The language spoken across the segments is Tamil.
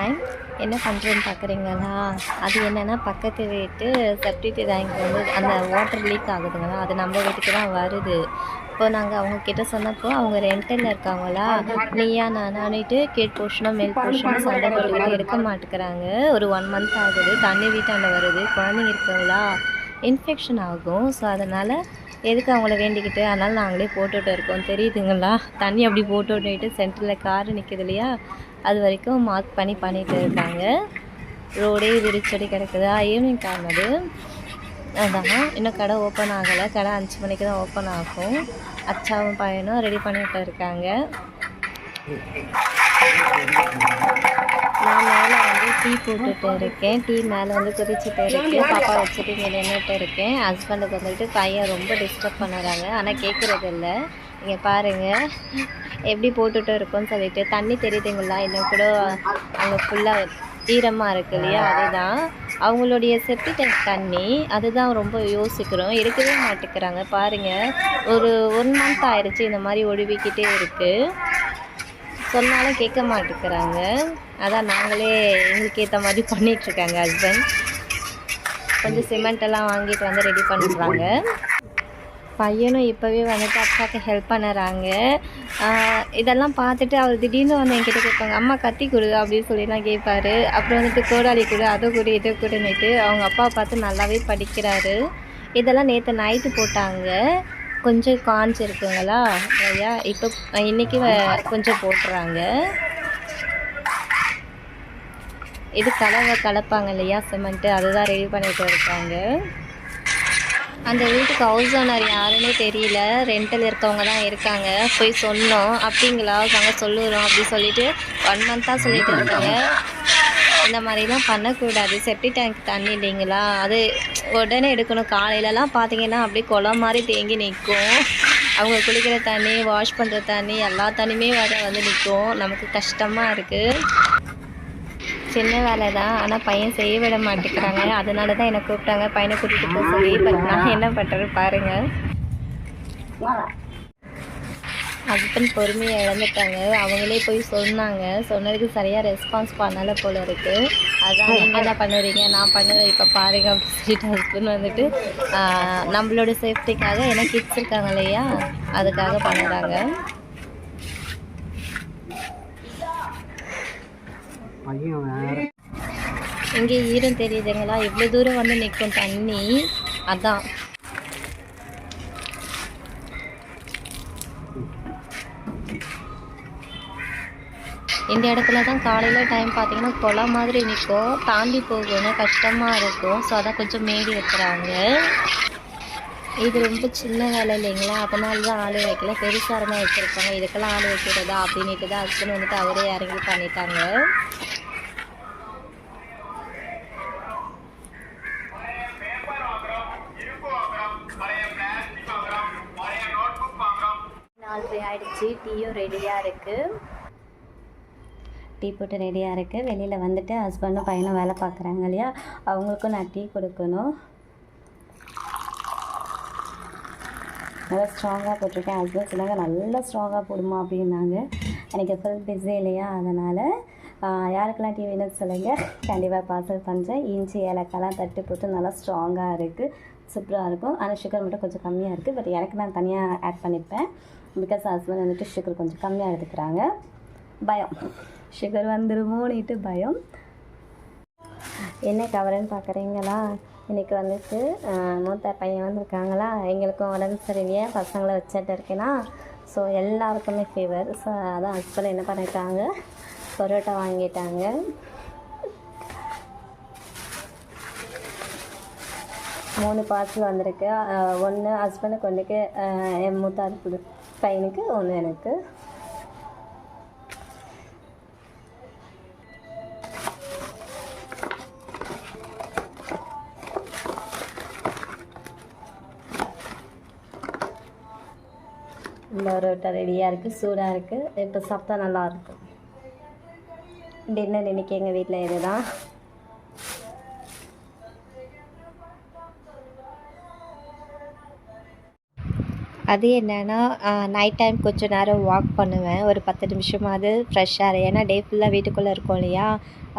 டைம் என்ன பண்ணுறேன்னு பார்க்குறீங்களா அது என்னென்னா பக்கத்து வீட்டு செப்டிக் டேங்க் வந்து அந்த வாட்டர் லீக் ஆகுதுங்களா? அது நம்ம வீட்டுக்கு தான் வருது. இப்போ நாங்கள் அவங்க கிட்ட சொன்னப்போ அவங்க ரெண்டில் இருக்காங்களா? நீயா நானான்னுட்டு கீழ் போர்ஷனும் மேல் போர்ஷனும் சண்டை போட்டுக்கிட்டு எடுக்க மாட்டேங்கிறாங்க. ஒரு ஒன் மந்த் ஆகுது. தண்ணி வீட்டாண்ட வருது. குழந்தைங்க இருக்குங்களா? இன்ஃபெக்ஷன் ஆகும். ஸோ அதனால் எதுக்கு அவங்கள வேண்டிக்கிட்டு? அதனால் நாங்களே போட்டுட்டு இருக்கோம். தெரியுதுங்களா? தண்ணி அப்படி போட்டு விட்டுட்டு சென்டரில் கார் நிற்கிது இல்லையா? அது வரைக்கும் மார்க் பண்ணி பண்ணிகிட்டு இருக்காங்க. ரோடே விரிச்சடி கிடக்குதா. ஈவினிங் டைம் அது. அதான். இன்னும் கடை ஓப்பன் ஆகலை. கடை அஞ்சு மணிக்கு தான் ஓப்பன் ஆகும். அச்சாவும் பையனும் ரெடி பண்ணிகிட்டு இருக்காங்க. நான் மேலே வந்து டீ போட்டுட்டு இருக்கேன். டீ மேலே வந்து கொதிச்சுட்டு இருக்கேன். பாப்பா வச்சுட்டு இங்கே நின்றுட்டு இருக்கேன். ஹஸ்பண்டுக்கு வந்துட்டு பையன் ரொம்ப டிஸ்டர்ப் பண்ணுறாங்க. ஆனால் கேட்குறது இல்லை இங்கே பாருங்கள் எப்படி போட்டுட்டு இருக்கோன்னு சொல்லிட்டு தண்ணி தெரியுதுங்களா? இன்னும் கூட அங்கே ஃபுல்லாக ஈரமாக இருக்கு இல்லையா? அதுதான். அவங்களுடைய செப்டி டேங்க் தண்ணி. அதுதான் ரொம்ப யோசிக்கிறோம். எடுக்கவே மாட்டேங்கிறாங்க. பாருங்கள் ஒரு ஒன் மந்த் ஆயிடுச்சு இந்த மாதிரி ஒழுவிக்கிட்டே இருக்குது சொன்னாலும் கேட்க மாட்டேங்கிறாங்க. அதான் நாங்களே எங்களுக்கு ஏற்ற மாதிரி பண்ணிகிட்ருக்காங்க ஹஸ்பண்ட் கொஞ்சம் சிமெண்ட் எல்லாம் வாங்கிட்டு வந்து ரெடி பண்ணுறாங்க பையனும் இப்போவே வந்துட்டு அக்காவுக்கு ஹெல்ப் பண்ணுறாங்க. இதெல்லாம் பார்த்துட்டு அவர் திடீர்னு வந்து என்கிட்ட கேட்பாங்க அம்மா கத்தி கொடு அப்படின்னு சொல்லிலாம் கேட்பாரு. அப்புறம் வந்துட்டு கோடாளி கொடு அதை கொடு இதை கொடுன்னுட்டு அவங்க அப்பா பார்த்து நல்லாவே படிக்கிறாரு. இதெல்லாம் நேற்று நைட்டு போட்டாங்க. கொஞ்சம் காஞ்சிருக்குங்களா ஐயா இப்போ இன்றைக்கி வ- கொஞ்சம் போட்டுறாங்க. இது கலவை கலப்பாங்க இல்லையா சிமெண்ட்டு அதுதான் ரெடி பண்ணிட்டு இருக்காங்க. அந்த வீட்டுக்கு ஹவுஸ் ஓனர் யாருன்னே தெரியல. ரெண்டில் இருக்கவங்க தான் இருக்காங்க. போய் சொன்னோம். அப்படிங்களா நாங்கள் சொல்லுறோம் அப்படி சொல்லிட்டு ஒன் மந்த்தாக சொல்லிட்டு இருக்காங்க. இந்த மாதிரிலாம் பண்ணக்கூடாது. செப்டி டேங்க் தண்ணி இல்லைங்களா? அது உடனே எடுக்கணும். காலையிலலாம் பார்த்தீங்கன்னா அப்படியே குளம் மாதிரி தேங்கி நிற்கும். அவங்க குளிக்கிற தண்ணி வாஷ் பண்ணுற தண்ணி எல்லா தண்ணியுமே வர வந்து நிற்கும். நமக்கு கஷ்டமாக இருக்குது சின்ன வேலை தான் ஆனால் பையன் செய்ய விட மாட்டேங்கிறாங்க. அதனால தான் என்னை கூப்பிட்டாங்க. பையனை கூட்டிகிட்டு போக சொல்லி பட் நான் என்ன பண்ணுறது பாருங்கள் ஹஸ்பண்ட் பொறுமையை இழந்துட்டாங்க. அவங்களே போய் சொன்னாங்க. சொன்னதுக்கு சரியாக ரெஸ்பான்ஸ் பண்ணலை போல இருக்குது அதான் நீங்கள் என்ன பண்ணுறீங்க? நான் பண்ணுறேன். இப்போ பாருங்க அப்படின்னு சொல்லிட்டு ஹஸ்பண்ட் வந்துட்டு நம்மளோட சேஃப்டிக்காக ஏன்னா கிட்ஸ் இருக்காங்க இல்லையா? அதுக்காக பண்ணுறாங்க. பையன் வேற. இங்கே ஈரம் தெரியுதுங்களா இவ்வளோ தூரம் வந்து நிற்கும் தண்ணி. அதான். இந்த இடத்துல தான் காலையில் டைம் பார்த்தீங்கன்னா குளம் மாதிரி நிற்கும் தாண்டி போகணும் கஷ்டமாக இருக்கும். ஸோ அதான் கொஞ்சம் மேடி வைக்கிறாங்க. இது ரொம்ப சின்ன வேலை இல்லைங்களா? அதனால தான் ஆள் வைக்கல. பெருசாரமாக இருந்தால் இதுக்கெல்லாம் ஆள் வைக்கிறதா? அப்படின்ட்டு தான் ஹஸ்பண்ட் வந்துட்டு அவரே இறங்கி பண்ணிட்டாங்க. ஆயிடுச்சு டீயும் ரெடியாக இருக்குது டீ போட்டு ரெடியாக இருக்குது வெளியில் வந்துட்டு ஹஸ்பண்டும் பையனும் வேலை பார்க்குறாங்க இல்லையா? அவங்களுக்கும் நான் டீ கொடுக்கணும். நல்லா ஸ்ட்ராங்காக போட்டிருக்கேன். ஹஸ்பண்ட் சொன்னாங்க நல்லா ஸ்ட்ராங்காக போடுமா அப்படின்னாங்க. எனக்கு ஃபுல் பிஸி இல்லையா? அதனால் யாருக்கெல்லாம் டீ வேணும்னு சொல்லுங்கள் கண்டிப்பாக பார்சல் பண்ணுறேன் இஞ்சி ஏலக்காய்லாம் தட்டு போட்டு நல்லா ஸ்ட்ராங்காக இருக்குது சூப்பராக இருக்கும். ஆனால் சுகர் மட்டும் கொஞ்சம் கம்மியாக இருக்குது பட் எனக்கு நான் தனியாக ஆட் பண்ணிப்பேன். பிகாஸ் ஹஸ்பண்ட் வந்துட்டு சுகர் கொஞ்சம் கம்மியாக எடுத்துக்கிறாங்க. பயம். சுகர் வந்துருமோன்னுட்டு பயம். என்ன கவருன்னு பார்க்குறீங்களா இன்றைக்கி வந்துட்டு மூத்த பையன் வந்திருக்காங்களா? எங்களுக்கும் உடம்பு சரியில்லையே. பசங்களை வச்சுட்டு இருக்கேனா? ஸோ எல்லாருக்குமே ஃபீவர் ஸோ அதான் ஹஸ்பண்ட் என்ன பண்ணிட்டாங்க? பரோட்டா வாங்கிட்டாங்க. மூணு பார்சல் வந்திருக்கு. ஒன்று ஹஸ்பண்டுக்கு ஒன்றுக்கு என் மூத்தாரு பையனுக்கு ஒன்று எனக்கு. இந்த பரோட்டா ரெடியாக இருக்குது சூடாக இருக்குது இப்போ சாப்பிட்டா நல்லாயிருக்கும் டின்னர் இன்னைக்கு எங்கள் வீட்டில் இதுதான். அது என்னென்னா நைட் டைம் கொஞ்சம் நேரம் வாக் பண்ணுவேன். ஒரு பத்து நிமிஷமாவது ஃப்ரெஷ்ஷாக ஏன்னா டே ஃபுல்லாக வீட்டுக்குள்ளே இருக்கோம் இல்லையா?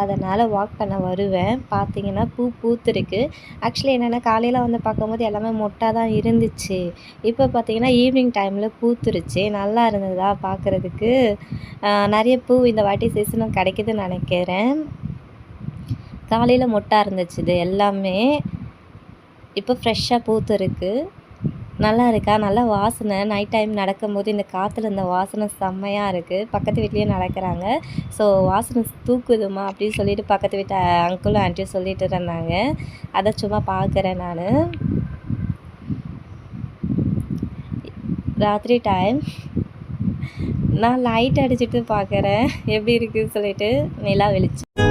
அதனால் வாக் பண்ண வருவேன். பார்த்தீங்கன்னா பூ பூத்துருக்கு. ஆக்சுவலி என்னென்னா காலையில் வந்து பார்க்கும்போது எல்லாமே மொட்டாக தான் இருந்துச்சு. இப்போ பார்த்தீங்கன்னா ஈவினிங் டைமில் பூத்துருச்சு. நல்லா இருந்ததா பார்க்குறதுக்கு நிறைய பூ இந்த வாட்டி சீசனும் கிடைக்குதுன்னு நினைக்கிறேன். காலையில் மொட்டாக இருந்துச்சு இது எல்லாமே. இப்போ ஃப்ரெஷ்ஷாக பூத்துருக்கு. நல்லா இருக்கா? நல்லா வாசனை. நைட் டைம் நடக்கும்போது இந்த காற்றுல இந்த வாசனை செம்மையாக இருக்குது பக்கத்து வீட்லேயே நடக்கிறாங்க. ஸோ வாசனை தூக்குதுமா அப்படின்னு சொல்லிட்டு பக்கத்து வீட்டு அங்கிளும் ஆண்டியும் சொல்லிட்டு இருந்தாங்க. அதை சும்மா பார்க்குறேன் நான். ராத்திரி டைம் நான் லைட் அடிச்சுட்டு பார்க்குறேன் எப்படி இருக்குன்னு சொல்லிட்டு நிலா வெளிச்சம்